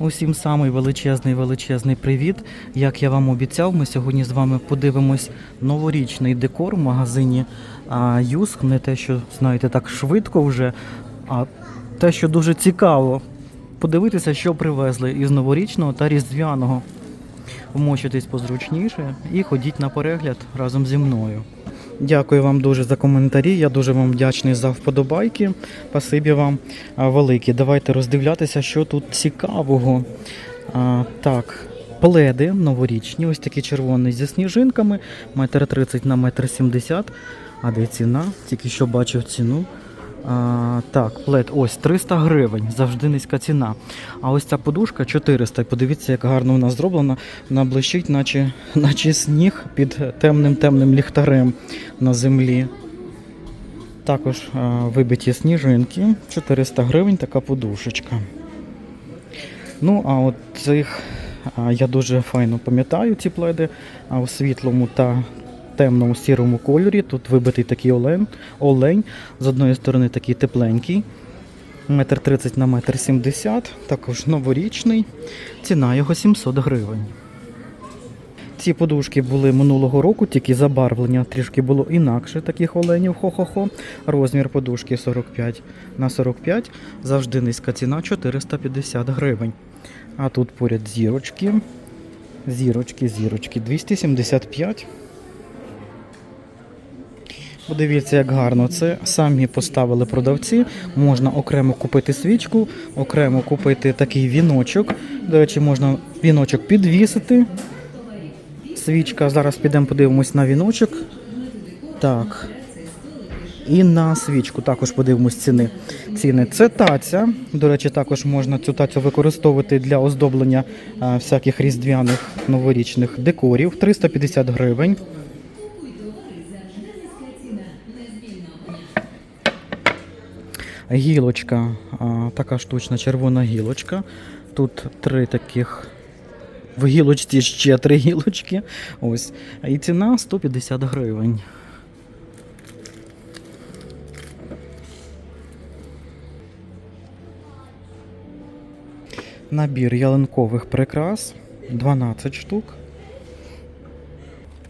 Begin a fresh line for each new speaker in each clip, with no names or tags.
Усім самий величезний величезний привіт. Як я вам обіцяв, ми сьогодні з вами подивимось новорічний декор в магазині Юск. Не те, що знаєте, так швидко вже, а те, що дуже цікаво. Подивитися, що привезли із новорічного та різдвяного. Вмочитись позручніше і ходіть на перегляд разом зі мною. Дякую вам дуже за коментарі. Я дуже вам вдячний за вподобайки. Спасибі вам велике. Давайте роздивлятися, що тут цікавого. А, так, пледи новорічні, ось такі червоні зі сніжинками, метр тридцять на метр сімдесят. А де ціна? Тільки що бачив ціну. Так, плед, ось 300 гривень, завжди низька ціна. А ось ця подушка 400. Подивіться, як гарно вона зроблена. Вона блищить, наче, наче сніг під темним темним ліхтарем на землі. Також а, вибиті сніжинки, 400 гривень така подушечка. Ну, а от цих я дуже файно пам'ятаю ці пледи у світлому та темному сірому кольорі. Тут вибитий такий олень, олень. З одної сторони такий тепленький. Метр 30 на метр 70, також новорічний. Ціна його 700 гривень. Ці подушки були минулого року, тільки забарвлення трішки було інакше таких оленів. Хо-хо-хо. Розмір подушки 45 на 45. Завжди низька ціна 450 гривень. А тут поряд зірочки. Зірочки, зірочки 275. Подивіться, як гарно це. Самі поставили продавці. Можна окремо купити свічку, окремо купити такий віночок. До речі, можна віночок підвісити. Свічка. Зараз підемо подивимось на віночок. Так. І на свічку також подивимось ціни. Ціни. Це таця. До речі, також можна цю тацю використовувати для оздоблення а, всяких різдвяних новорічних декорів. 350 гривень. Гілочка, така штучна червона гілочка. Тут три таких. В гілочці ще три гілочки. Ось. І ціна 150 гривень. Набір ялинкових прикрас 12 штук.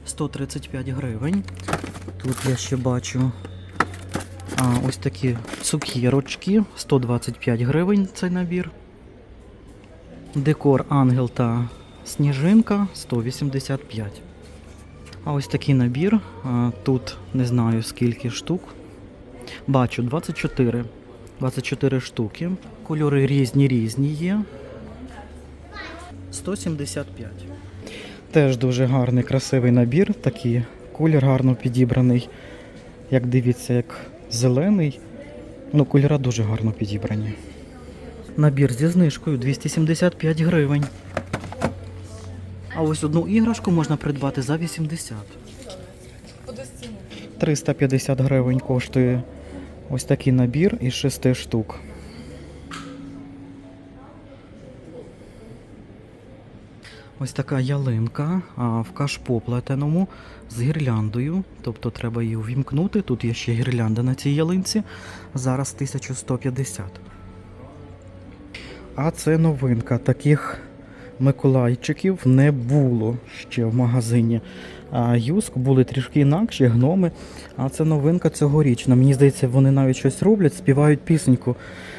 135 гривень. Тут я ще бачу а, ось такі цукерочки, 125 гривень цей набір. Декор ангел та сніжинка 185. А ось такий набір. Тут не знаю скільки штук. Бачу 24. 24 штуки. Кольори різні різні є. 175. Теж дуже гарний, красивий набір. Такий колір гарно підібраний. Як дивіться, як зелений. Ну, кольора дуже гарно підібрані. Набір зі знижкою 275 гривень. А ось одну іграшку можна придбати за 80. 350 гривень коштує ось такий набір із 6 штук. Ось така ялинка а, в кашпо плетеному з гірляндою. Тобто треба її увімкнути. Тут є ще гірлянда на цій ялинці. Зараз 1150. А це новинка. Таких Миколайчиків не було ще в магазині. А Юск були трішки інакші, гноми. А це новинка цьогорічна. Мені здається, вони навіть щось роблять, співають пісеньку.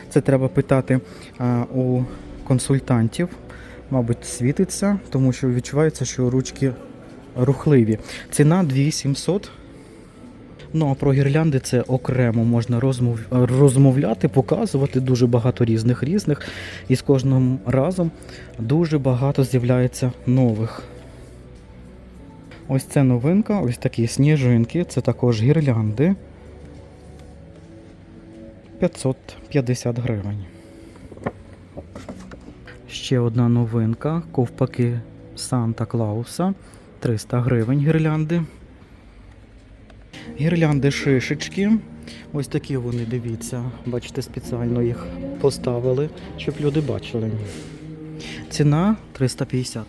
Це треба питати а, у консультантів. Мабуть, світиться, тому що відчувається, що ручки рухливі. Ціна 2700. Ну а про гірлянди це окремо можна розмов... розмовляти, показувати дуже багато різних різних. І з кожним разом дуже багато з'являється нових. Ось це новинка, ось такі сніжинки, це також гірлянди. 550 гривень. Ще одна новинка. Ковпаки Санта Клауса. 300 гривень гірлянди. Гірлянди шишечки. Ось такі вони, дивіться. Бачите, спеціально їх поставили, щоб люди бачили. Ціна 350.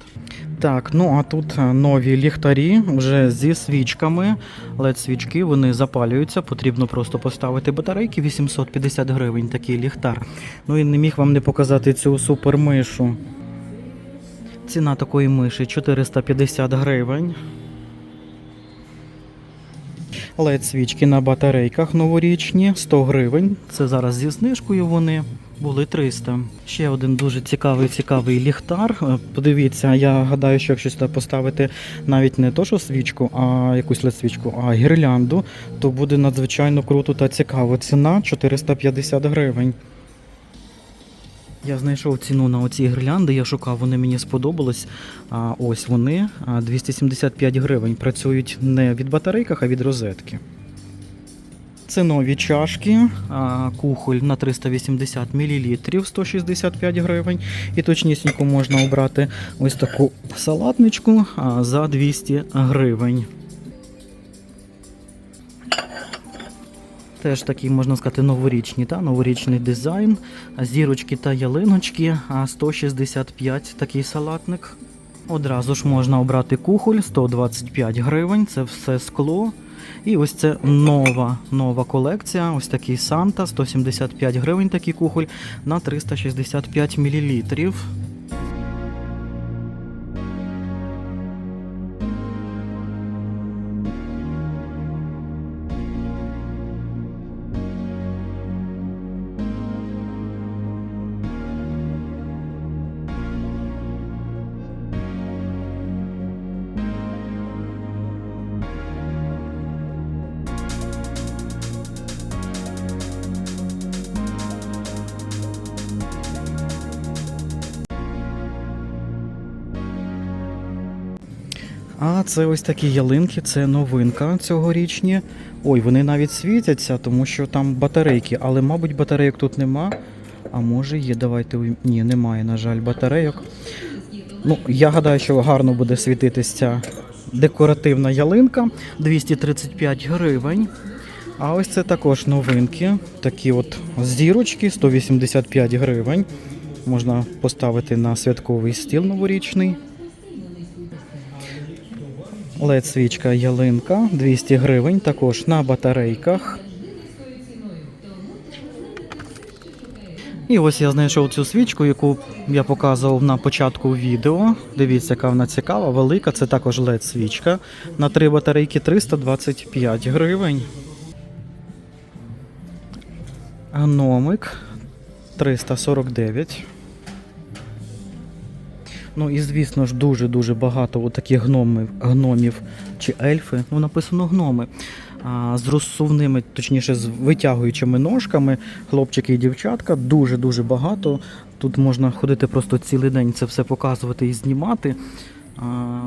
Так, ну а тут е, нові ліхтарі вже зі свічками. led свічки вони запалюються. Потрібно просто поставити батарейки 850 гривень такий ліхтар. Ну і не міг вам не показати цю супермишу. Ціна такої миші 450 гривень. led свічки на батарейках новорічні 100 гривень. Це зараз зі знижкою вони були 300. Ще один дуже цікавий цікавий ліхтар. Е, Подивіться, я гадаю, що якщо сюди поставити навіть не то, що свічку, а якусь led свічку, а гірлянду, то буде надзвичайно круто та цікаво. Ціна 450 гривень. Я знайшов ціну на оці гірлянди, я шукав, вони мені сподобались. А ось вони 275 гривень. Працюють не від батарейках, а від розетки. Це нові чашки, кухоль на 380 мл 165 гривень. І точнісінько можна обрати ось таку салатничку за 200 гривень. Теж такий, можна сказати, новорічний, та? новорічний дизайн. Зірочки та ялиночки, а 165 такий салатник. Одразу ж можна обрати кухоль 125 гривень, це все скло. І ось це нова, нова колекція. Ось такий Санта, 175 гривень такий кухоль на 365 мл. А це ось такі ялинки, це новинка цьогорічні. Ой, вони навіть світяться, тому що там батарейки, але, мабуть, батарейок тут нема. А може є, давайте. Ні, немає, на жаль, батарейок. Ну, я гадаю, що гарно буде світитися ця декоративна ялинка 235 гривень. А ось це також новинки. Такі от зірочки 185 гривень. Можна поставити на святковий стіл новорічний. Led свічка ялинка 200 гривень, також на батарейках. І ось я знайшов цю свічку, яку я показував на початку відео. Дивіться, яка вона цікава, велика. Це також led свічка. На три батарейки 325 гривень. Гномик 349. Ну і звісно ж дуже-дуже багато от таких гномів, гномів чи ельфи. Ну, написано гноми. А, з розсувними, точніше, з витягуючими ножками, хлопчики і дівчатка, дуже-дуже багато. Тут можна ходити просто цілий день це все показувати і знімати. А,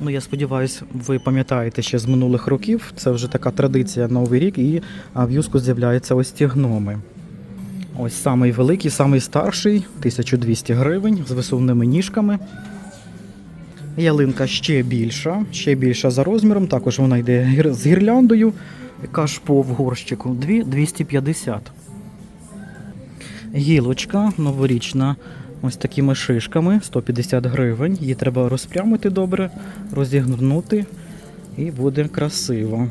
ну, я сподіваюся, ви пам'ятаєте ще з минулих років. Це вже така традиція Новий рік, і в юску з'являються ось ці гноми. Ось самий великий, самий старший, 1200 гривень з висувними ніжками. Ялинка ще більша, ще більша за розміром. Також вона йде з гірляндою. Кашпо в горщику 2 250. Гілочка новорічна. Ось такими шишками 150 гривень. Її треба розпрямити добре, розігнути і буде красиво.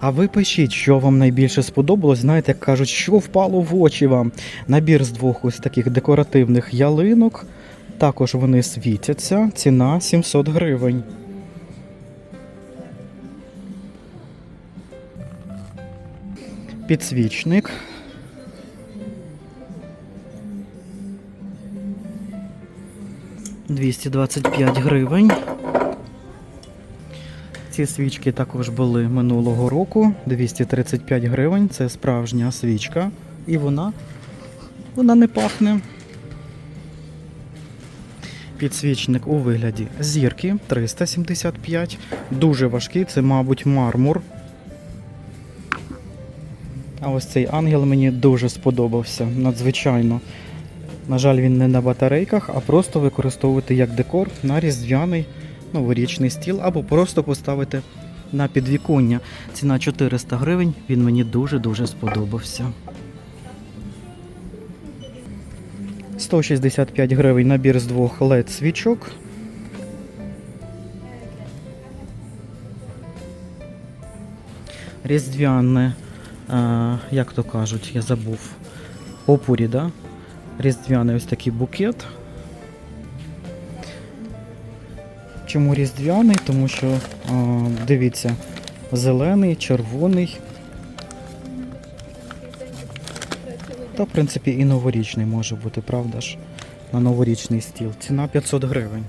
А ви пишіть, що вам найбільше сподобалось. Знаєте, як кажуть, що впало в очі вам. Набір з двох ось таких декоративних ялинок. Також вони світяться. Ціна 700 гривень. Підсвічник. Двісті двадцять п'ять гривень. Ці свічки також були минулого року. 235 гривень. Це справжня свічка. І вона, вона не пахне. Підсвічник у вигляді зірки 375. Дуже важкий, це, мабуть, мармур. А ось цей ангел мені дуже сподобався. Надзвичайно. На жаль, він не на батарейках, а просто використовувати як декор на різдвяний новорічний стіл або просто поставити на підвіконня. Ціна 400 гривень. Він мені дуже-дуже сподобався. 165 гривень набір з двох LED свічок. Різдвяне, е, як то кажуть, я забув. Попурі, да? різдвяний ось такий букет. Чому різдвяний? Тому що, а, дивіться, зелений, червоний. Та, в принципі, і новорічний може бути, правда ж? На новорічний стіл. Ціна 500 гривень.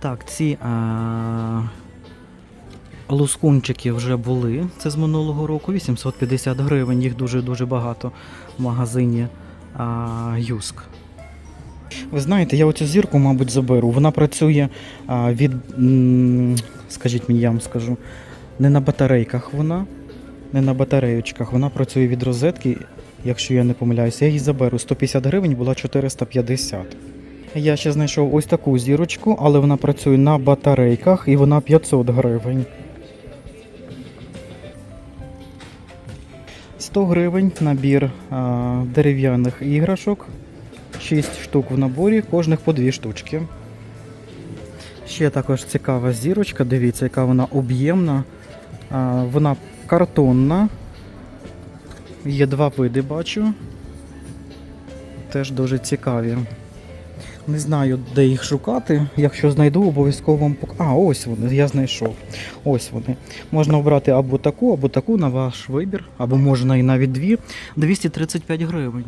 Так, ці а, лускунчики вже були. Це з минулого року. 850 гривень. Їх дуже-дуже багато в магазині а, Юск. Ви знаєте, я оцю зірку, мабуть, заберу. Вона працює від, скажіть мені, я вам скажу, не на батарейках вона, не на батареючках. Вона працює від розетки, якщо я не помиляюся. Я її заберу. 150 гривень була 450. Я ще знайшов ось таку зірочку, але вона працює на батарейках і вона 500 гривень. 100 гривень набір дерев'яних іграшок. 6 штук в наборі, кожних по 2 штучки. Ще також цікава зірочка, дивіться, яка вона об'ємна. Вона картонна. Є два види, бачу. Теж дуже цікаві. Не знаю, де їх шукати. Якщо знайду, обов'язково вам пок... А, ось вони, я знайшов. Ось вони. Можна обрати або таку, або таку на ваш вибір, або можна і навіть дві. 235 гривень.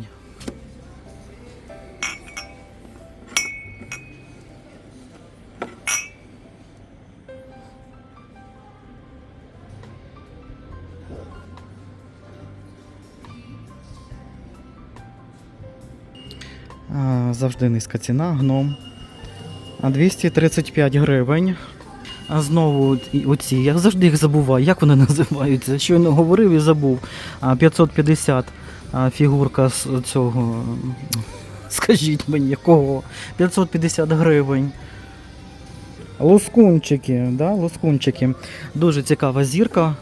Завжди низька ціна, гном. А 235 гривень. А знову оці, я завжди їх забуваю. Як вони називаються? Щойно говорив і забув. А 550 а, фігурка з цього. Скажіть мені, якого? 550 гривень. Лускунчики, да, лускунчики. Дуже цікава зірка.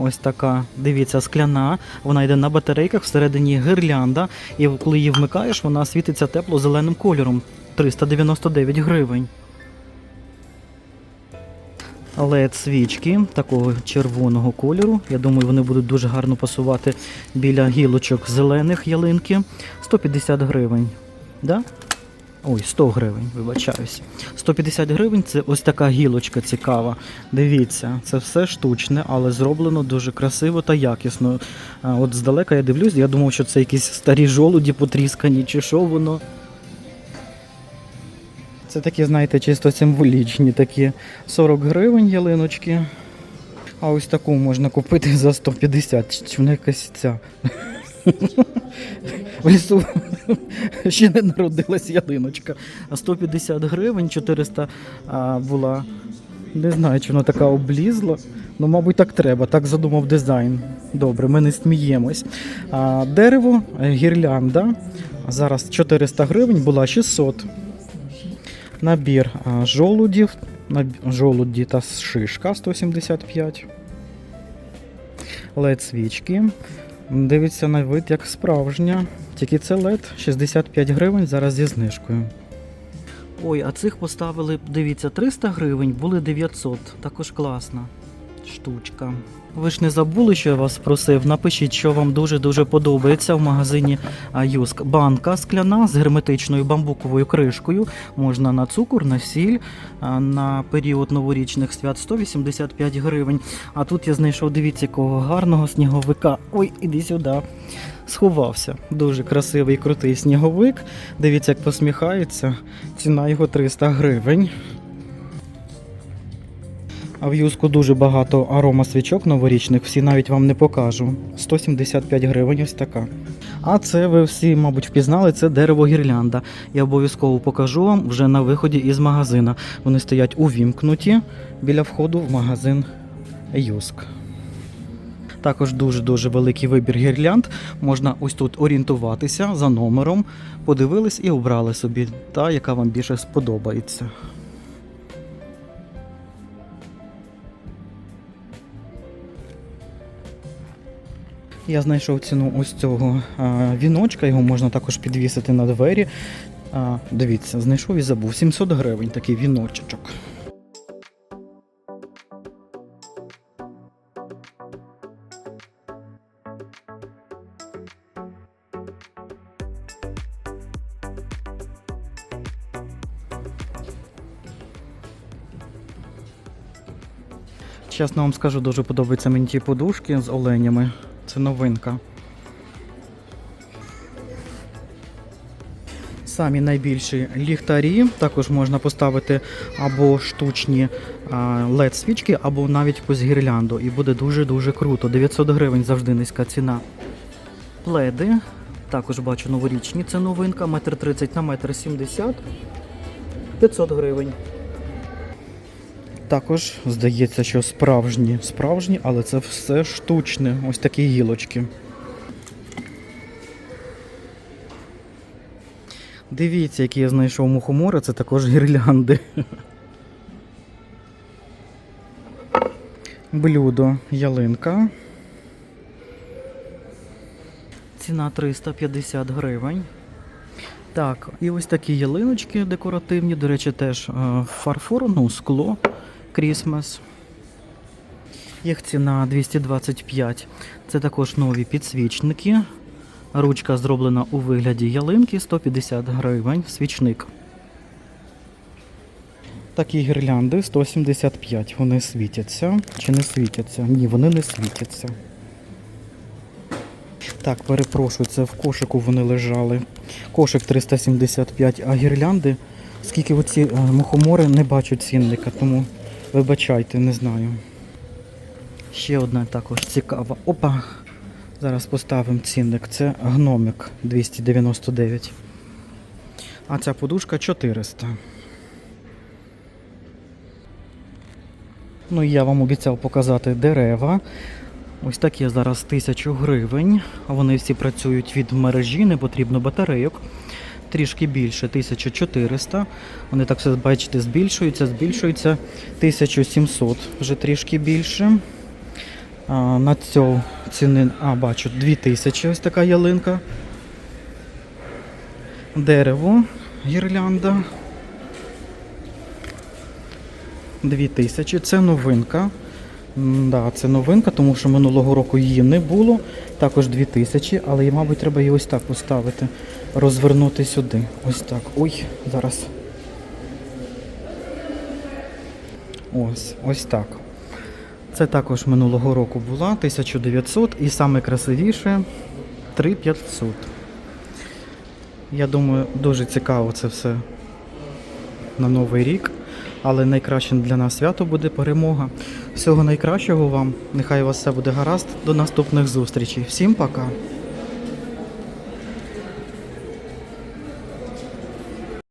Ось така, дивіться, скляна. Вона йде на батарейках, всередині гирлянда. І коли її вмикаєш, вона світиться тепло-зеленим кольором. 399 гривень. led свічки такого червоного кольору. Я думаю, вони будуть дуже гарно пасувати біля гілочок зелених ялинки. 150 гривень. Да? Ой, 100 гривень, вибачаюсь. 150 гривень це ось така гілочка цікава. Дивіться, це все штучне, але зроблено дуже красиво та якісно. От здалека я дивлюсь, я думав, що це якісь старі жолуді потріскані, чи що воно. Це такі, знаєте, чисто символічні такі 40 гривень ялиночки. А ось таку можна купити за 150. Чи вона якась ця. В лісу ще не народилась ялиночка. А 150 гривень, 400 а, була. Не знаю, чи вона така облізла. Ну, мабуть, так треба. Так задумав дизайн. Добре, ми не сміємось. А, дерево, е, гірлянда. Зараз 400 гривень, була 600. Набір а, жолудів, жолуді та шишка 175. led свічки. Дивиться на вид як справжня. Тільки це LED 65 гривень зараз зі знижкою. Ой, а цих поставили, дивіться, 300 гривень, були 900. Також класна штучка. Ви ж не забули, що я вас просив? Напишіть, що вам дуже-дуже подобається в магазині Юск. Банка скляна з герметичною бамбуковою кришкою. Можна на цукор, на сіль, на період новорічних свят 185 гривень. А тут я знайшов, дивіться, якого гарного сніговика. Ой, іди сюди. Сховався. Дуже красивий, крутий сніговик. Дивіться, як посміхається. Ціна його 300 гривень. А в юску дуже багато аромасвічок новорічних, всі навіть вам не покажу. 175 гривень ось така. А це ви всі, мабуть, впізнали, це дерево гірлянда. Я обов'язково покажу вам вже на виході із магазина. Вони стоять увімкнуті біля входу в магазин Юск. Також дуже-дуже великий вибір гірлянд. Можна ось тут орієнтуватися за номером, подивились і обрали собі та, яка вам більше сподобається. Я знайшов ціну ось цього віночка, його можна також підвісити на двері. а Дивіться, знайшов і забув. 700 гривень такий віночечок. Чесно вам скажу, дуже подобаються мені ті подушки з оленями. Це новинка. Самі найбільші ліхтарі також можна поставити або штучні led свічки, або навіть якусь гірлянду. І буде дуже-дуже круто. 900 гривень завжди низька ціна. Пледи. Також бачу новорічні. Це новинка. Метр 30 на метр 70. 500 гривень. Також здається, що справжні, справжні, але це все штучне. Ось такі гілочки. Дивіться, які я знайшов мухомори, це також гірлянди. Блюдо ялинка. Ціна 350 гривень. Так, і ось такі ялиночки декоративні, до речі, теж е, фарфор, ну, скло, крісмас. Їх ціна 225. Це також нові підсвічники. Ручка зроблена у вигляді ялинки 150 гривень. Свічник. Такі гірлянди 175. Вони світяться. Чи не світяться? Ні, вони не світяться. Так, перепрошую, це в кошику вони лежали. Кошик 375, а гірлянди, скільки оці е, мухомори не бачу цінника, тому вибачайте, не знаю. Ще одна також цікава. Опа! Зараз поставимо цінник. Це гномик 299. А ця подушка 400. Ну і я вам обіцяв показати дерева. Ось такі зараз 1000 гривень. Вони всі працюють від мережі, не потрібно батарейок. Трішки більше 1400. Вони так все бачите, збільшуються, збільшуються 1700, вже трішки більше. А, на цю ціни, а, бачу, 2000 ось така ялинка. Дерево, гірлянда. 2000. Це новинка. Да, це новинка, тому що минулого року її не було. Також 2000, але мабуть, треба її ось так поставити. Розвернути сюди. Ось так. Ой, зараз. Ось, ось так. Це також минулого року була 1900 і саме красивіше 3500. Я думаю, дуже цікаво це все на Новий рік. Але найкращим для нас свято буде перемога. Всього найкращого вам. Нехай у вас все буде гаразд. До наступних зустрічей. Всім пока!